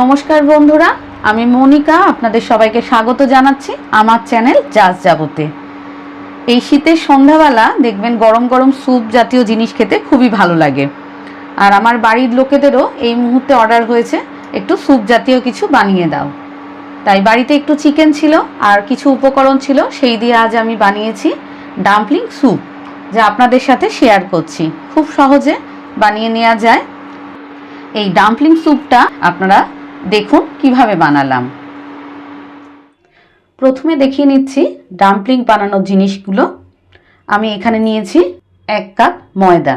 নমস্কার বন্ধুরা, আমি মনিকা, আপনাদের সবাইকে স্বাগত জানাচ্ছি আমার চ্যানেল জাজ যাবতে এই শীতের সন্ধ্যাবেলা দেখবেন গরম গরম স্যুপ জাতীয় জিনিস খেতে খুবই ভালো লাগে। আর আমার বাড়ির লোকেদেরও এই মুহূর্তে অর্ডার হয়েছে, একটু স্যুপ জাতীয় কিছু বানিয়ে দাও। তাই বাড়িতে একটু চিকেন ছিল আর কিছু উপকরণ ছিল, সেই দিয়ে আজ আমি বানিয়েছি ডাম্পলিং স্যুপ, যা আপনাদের সাথে শেয়ার করছি। খুব সহজে বানিয়ে নেওয়া যায়। এই ডাম্পলিং স্যুপটা আপনারা দেখুন কীভাবে বানালাম। প্রথমে দেখিয়ে নিচ্ছি ডাম্পলিং বানানোর জিনিসগুলো। আমি এখানে নিয়েছি এক কাপ ময়দা।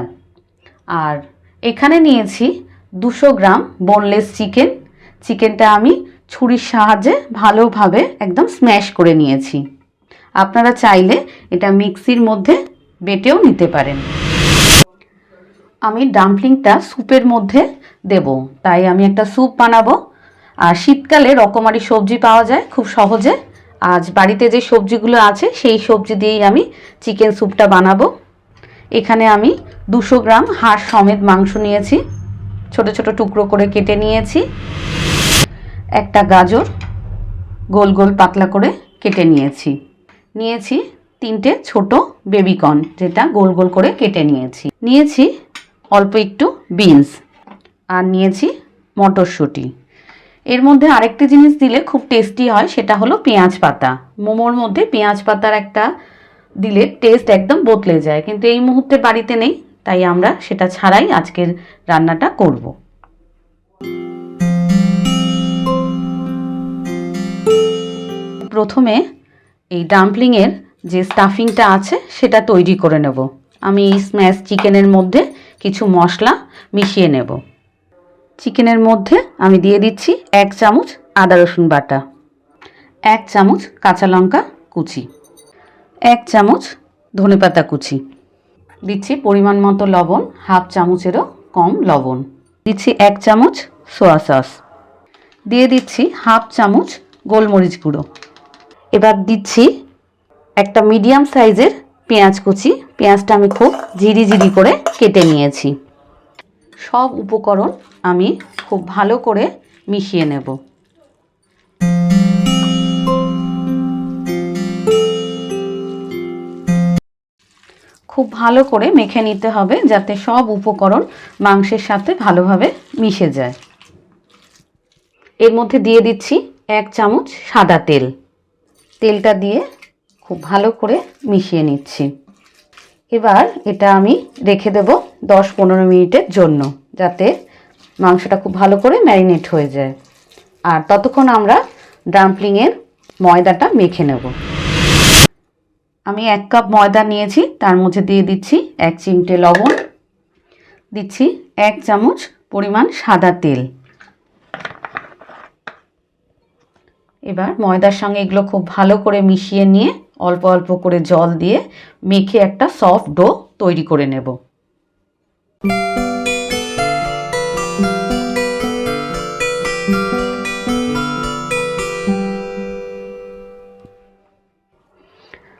আর এখানে নিয়েছি দুশো গ্রাম বোনলেস চিকেন চিকেনটা আমি ছুরির সাহায্যে ভালোভাবে একদম স্ম্যাশ করে নিয়েছি। আপনারা চাইলে এটা মিক্সির মধ্যে বেটেও নিতে পারেন। আমি ডাম্পলিংটা স্যুপের মধ্যে দেব। তাই আমি একটা স্যুপ বানাবো। আর শীতকালে রকমারি সবজি পাওয়া যায় খুব সহজে। আজ বাড়িতে যে সবজিগুলো আছে, সেই সবজি দিয়েই আমি চিকেন স্যুপটা বানাবো। এখানে আমি দুশো গ্রাম হাড় সমেত মাংস নিয়েছি। ছোট ছোট টুকরো করে কেটে নিয়েছি। একটা গাজর গোল গোল পাতলা করে কেটে নিয়েছি। নিয়েছি তিনটে ছোট বেবিকর্ন, যেটা গোল গোল করে কেটে নিয়েছি। নিয়েছি অল্প একটু বিনস। আর নিয়েছি মটরশুঁটি। এর মধ্যে আরেকটি জিনিস দিলে খুব টেস্টি হয়, সেটা হলো পেঁয়াজ পাতা। মোমোর মধ্যে পেঁয়াজ পাতার একটা দিলে টেস্ট একদম বদলে যায়, কিন্তু এই মুহূর্তে বাড়িতে নেই, তাই আমরা সেটা ছাড়াই আজকের রান্নাটা করব। প্রথমে এই ডাম্পলিংয়ের যে স্টাফিংটা আছে, সেটা তৈরি করে নেব। আমি স্ম্যাশ চিকেনের মধ্যে কিছু মশলা মিশিয়ে নেব। চিকেনের মধ্যে আমি দিয়ে দিচ্ছি এক চামচ আদা রসুন বাটা, এক চামচ কাঁচা লঙ্কা কুচি, এক চামচ ধনেপাতা কুচি। দিচ্ছি পরিমাণ মতো লবণ, হাফ চামচেরও কম লবণ। দিচ্ছি এক চামচ সোয়া সস। দিয়ে দিচ্ছি হাফ চামচ গোলমরিচ গুঁড়ো। এবার দিচ্ছি একটা মিডিয়াম সাইজের পেঁয়াজ কুচি। পেঁয়াজটা আমি খুব ঝিরি ঝিরি করে কেটে নিয়েছি। সব উপকরণ আমি খুব ভালো করে মিশিয়ে নেব। খুব ভালো করে মেখে নিতে হবে যাতে সব উপকরণ মাংসের সাথে ভালোভাবে মিশে যায়। এর মধ্যে দিয়ে দিচ্ছি এক চামচ সাদা তেল। তেলটা দিয়ে খুব ভালো করে মিশিয়ে নিচ্ছি। এবার এটা আমি রেখে দেব দশ পনেরো মিনিটের জন্য, যাতে মাংসটা খুব ভালো করে ম্যারিনেট হয়ে যায়। আর ততক্ষণ আমরা ডাম্পলিংয়ের ময়দাটা মেখে নেব। আমি এক কাপ ময়দা নিয়েছি, তার মধ্যে দিয়ে দিচ্ছি এক চিমটে লবণ, দিচ্ছি এক চামচ পরিমাণ সাদা তেল। এবার ময়দার সঙ্গে এগুলো খুব ভালো করে মিশিয়ে নিয়ে অল্প অল্প করে জল দিয়ে মেখে একটা সফট ডো তৈরি করে নেব।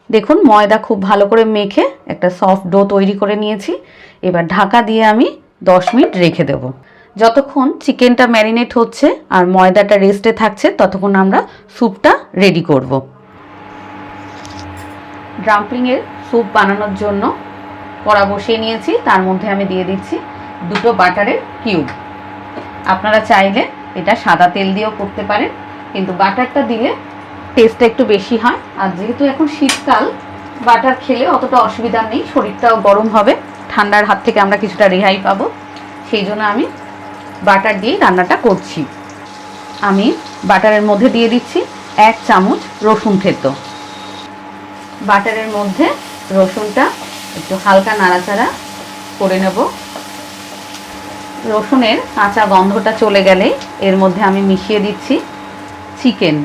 দেখুন, ময়দা খুব ভালো করে মেখে একটা সফট ডো তৈরি করে নিয়েছি। এবার ঢাকা দিয়ে আমি দশ মিনিট রেখে দেব। যতক্ষণ চিকেনটা ম্যারিনেট হচ্ছে আর ময়দাটা রেস্টে থাকছে, ততক্ষণ আমরা স্যুপটা রেডি করব। ডাম্পলিংয়ের স্যুপ বানানোর জন্য কড়া বসিয়ে নিয়েছি, তার মধ্যে আমি দিয়ে দিচ্ছি দুটো বাটারের কিউব। আপনারা চাইলে এটা সাদা তেল দিয়েও করতে পারেন, কিন্তু বাটারটা দিলে টেস্টটা একটু বেশি হয়। আর যেহেতু এখন শীতকাল, বাটার খেলে অতটা অসুবিধা নেই, শরীরটাও গরম হবে, ঠান্ডার হাত থেকে আমরা কিছুটা রেহাই পাবো। সেই জন্য আমি বাটার দিয়েই রান্নাটা করছি। আমি বাটারের মধ্যে দিয়ে দিচ্ছি এক চামচ রসুন থেতো। বাটারের মধ্যে রসুনটা একটু হালকা নাড়াচাড়া করে নেব। রসুনের কাঁচা গন্ধটা চলে গেলেই এর মধ্যে আমি মিশিয়ে দিচ্ছি চিকেন।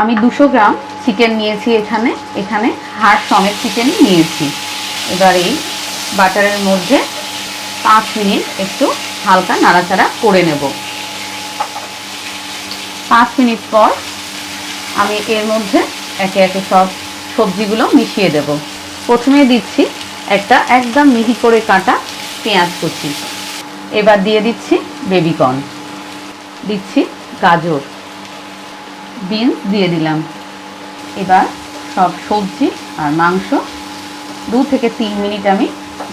আমি দুশো গ্রাম চিকেন নিয়েছি এখানে এখানে হাড় সমেত চিকেন নিয়েছি। এবার এই বাটারের মধ্যে পাঁচ মিনিট একটু হালকা নাড়াচাড়া করে নেব। পাঁচ মিনিট পর আমি এর মধ্যে একে একে সব সবজিগুলো মিশিয়ে দেব। প্রথমে দিচ্ছি একটা একদম মিহি করে কাটা পেঁয়াজ কুচি। এবার দিয়ে দিচ্ছি বেবিকর্ন দিচ্ছি গাজর। বিনস দিয়ে দিলাম। এবার সব সবজি আর মাংস দু থেকে তিন মিনিট আমি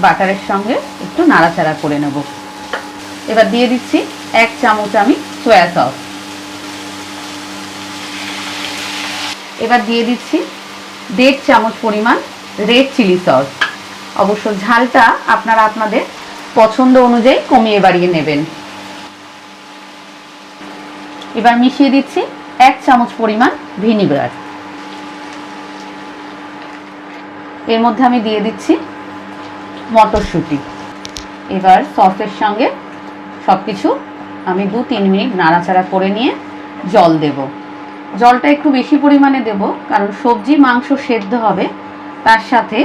বাটারের সঙ্গে একটু নাড়াচাড়া করে নেব। এবার দিয়ে দিচ্ছি এক চামচ আমি সয়া সস এবার দিয়ে দিচ্ছি দেড় চামচ পরিমাণ রেড চিলি সস অবশ্য ঝালটা আপনারা আপনাদের পছন্দ অনুযায়ী কমিয়ে বাড়িয়ে নেবেন। এবার মিশিয়ে দিচ্ছি এক চামচ পরিমাণ ভিনিগার। এর মধ্যে আমি দিয়ে দিচ্ছি মটরশুঁটি। এবার সসের সঙ্গে সব কিছু আমি দু তিন মিনিট নাড়াচাড়া করে নিয়ে জল দেব। জলটা একটু বেশি পরিমাণে দেব, কারণ সবজি মাংস সেদ্ধ হবে। তার সাথে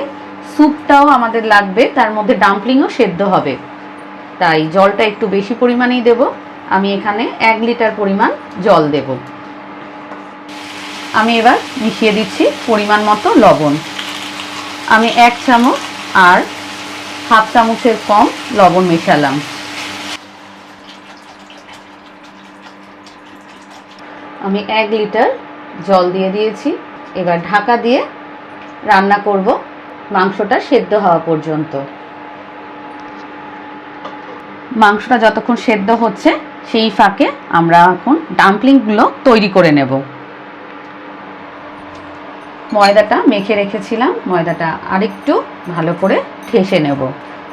স্যুপটাও আমাদের লাগবে, তার মধ্যে ডাম্পলিংও সেদ্ধ হবে। তাই জলটা একটু বেশি পরিমাণেই দেব। আমি এখানে এক লিটার পরিমাণ জল দেব। আমি এবার মিশিয়ে দিচ্ছি পরিমাণ মতো লবণ। আমি এক চামচ আর হাফ চামচের কম লবণ মেশালাম। আমি এক লিটার জল দিয়ে দিয়েছি। এবার ঢাকা দিয়ে রান্না করব। মাংসটা সেদ্ধ হওয়া পর্যন্ত। মাংসটা যতক্ষণ সেদ্ধ হচ্ছে, সেই ফাঁকে আমরা এখন ডাম্পলিংগুলো তৈরি করে নেব। ময়দাটা মেখে রেখেছিলাম, ময়দাটা আরেকটু ভালো করে ঠেসে নেব।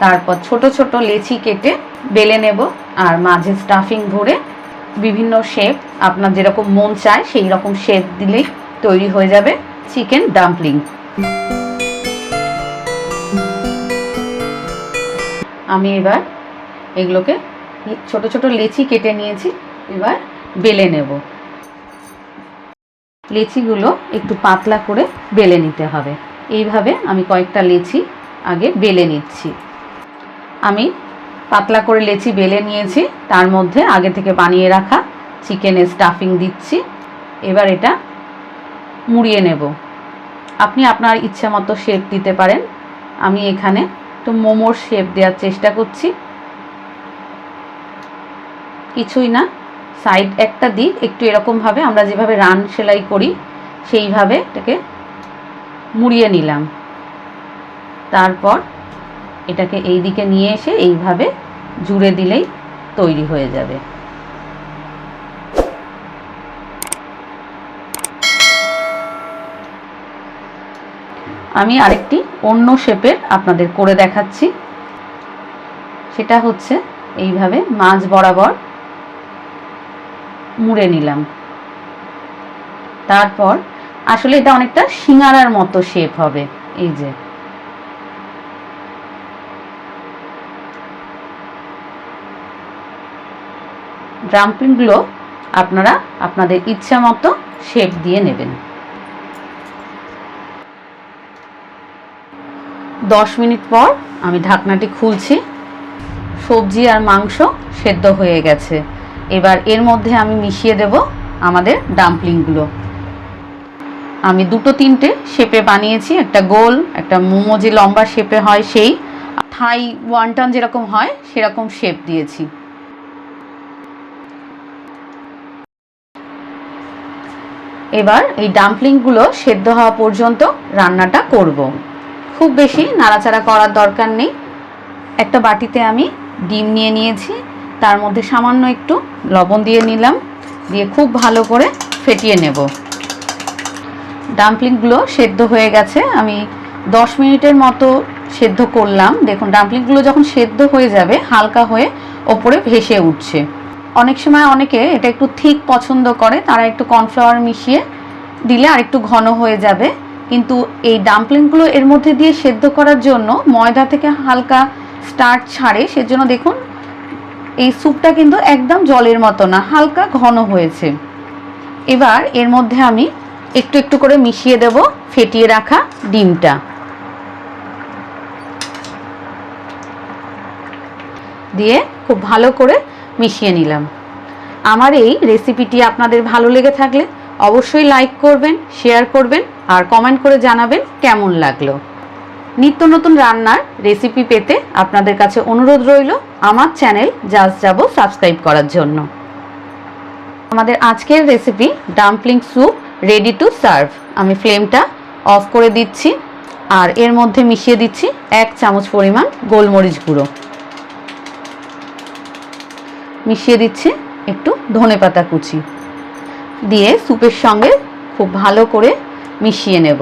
তারপর ছোট ছোট লেচি কেটে বেলে নেব আর মাঝে স্টাফিং ভরে বিভিন্ন শেপ, আপনার যেরকম মন চায় সেই রকম শেপ দিলেই তৈরি হয়ে যাবে চিকেন ডাম্পলিং। আমি এবার এগুলোকে ছোট ছোট লেচি কেটে নিয়েছি, এবার বেলে নেব। লেচিগুলো একটু পাতলা করে বেলে নিতে হবে। এইভাবে আমি কয়েকটা লেচি আগে বেলে নিচ্ছি। আমি পাতলা করে লেচি বেলে নিয়েছি, তার মধ্যে আগে থেকে বানিয়ে রাখা চিকেনের স্টাফিং দিচ্ছি। এবার এটা মুড়িয়ে নেব। আপনি আপনার ইচ্ছা মতো শেপ দিতে পারেন। আমি এখানে একটু মোমোর শেপ দেওয়ার চেষ্টা করছি। কিছুই না সাইড একটা দিক, একটু এরকমভাবে আমরা যেভাবে রান সেলাই করি, সেইভাবে এটাকে মুড়িয়ে নিলাম। তারপর এটাকে এই দিকে নিয়ে এসে এইভাবে জুড়ে দিলেই তৈরি হয়ে যাবে। আমি আরেকটি অন্য শেপের আপনাদের করে দেখাচ্ছি। সেটা হচ্ছে এইভাবে মাছ বরাবর মুড়ে নিলাম। তারপর আসলে এটা অনেকটা সিঙ্গারার মতো শেপ হবে, এই যে। ড্রাম্পিংগুলো আপনারা আপনাদের ইচ্ছা মতো শেপ দিয়ে নেবেন। দশ মিনিট পর আমি ঢাকনাটি খুলছি। সবজি আর মাংস সেদ্ধ হয়ে গেছে। এবার এর মধ্যে আমি মিশিয়ে দেব আমাদের ডাম্পলিংগুলো। আমি দুটো তিনটে শেপে বানিয়েছি। একটা গোল, একটা মোমো যে লম্বা শেপে হয় সেই। থাই ওয়ান ওয়ানটান যেরকম হয়, সেরকম শেপ দিয়েছি। এবার এই ডাম্পলিংগুলো সেদ্ধ হওয়া পর্যন্ত রান্নাটা করব। খুব বেশি, নাড়াচাড়া করার দরকার নেই। একটা বাটিতে আমি ডিম নিয়ে নিয়েছি, তার মধ্যে সামান্য একটু লবণ দিয়ে নিলাম, দিয়ে খুব ভালো করে ফেটিয়ে নেব। ডাম্পলিংগুলো সেদ্ধ হয়ে গেছে, আমি দশ মিনিটের মতো সেদ্ধ করলাম। দেখুন, ডাম্পলিংগুলো যখন সেদ্ধ হয়ে যাবে, হালকা হয়ে ওপরে ভেসে উঠছে। অনেক সময় অনেকে এটা একটু থিক পছন্দ করে, তারা একটু কর্নফ্লাওয়ার মিশিয়ে দিলে আর একটু ঘন হয়ে যাবে। কিন্তু এই ডাম্পলিংগুলো এর মধ্যে দিয়ে সেদ্ধ করার জন্য ময়দা থেকে হালকা স্টার্ট ছাড়ে, সেজন্য দেখুন এই স্যুপটা কিন্তু একদম জলের মতো না, হালকা ঘন হয়েছে। এবার এর মধ্যে আমি একটু একটু করে মিশিয়ে দেব, ফেটিয়ে রাখা ডিমটা। দিয়ে খুব ভালো করে মিশিয়ে নিলাম। আমার এই রেসিপিটি আপনাদের ভালো লেগে থাকলে অবশ্যই লাইক করবেন শেয়ার করবেন আর কমেন্ট করে জানাবেন কেমন লাগল। নিত্য নতুন রান্নার রেসিপি পেতে আপনাদের কাছে অনুরোধ রইল আমার চ্যানেল জাস্ট যাব সাবস্ক্রাইব করার জন্য। আমাদের আজকের recipe dumpling soup ready to serve আমি ফ্লেমটা অফ করে দিচ্ছি আর এর মধ্যে মিশিয়ে দিচ্ছি এক চামচ পরিমাণ গোলমরিচ গুঁড়ো। মিশিয়ে দিচ্ছি একটু ধনেপাতা কুচি। দিয়ে স্যুপের সঙ্গে খুব ভালো করে মিশিয়ে নেব।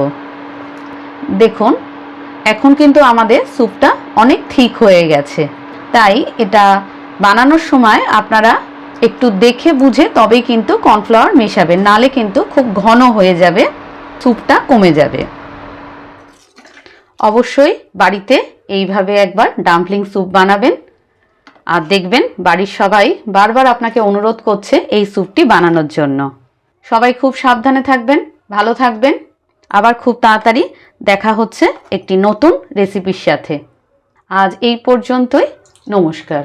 দেখুন, এখন কিন্তু আমাদের স্যুপটা অনেক ঠিক হয়ে গেছে। তাই এটা বানানোর সময় আপনারা একটু দেখে বুঝে তবেই কিন্তু কর্নফ্লাওয়ার মেশাবেন, নালে কিন্তু খুব ঘন হয়ে যাবে স্যুপটা কমে যাবে। অবশ্যই বাড়িতে এইভাবে একবার ডাম্পলিং স্যুপ বানাবেন। আর দেখবেন বাড়ির সবাই বারবার আপনাকে অনুরোধ করছে এই স্যুপটি বানানোর জন্য। সবাই খুব সাবধানে থাকবেন, ভালো থাকবেন। আবার খুব তাড়াতাড়ি দেখা হচ্ছে একটি নতুন রেসিপির সাথে। আজ এই পর্যন্তই, নমস্কার।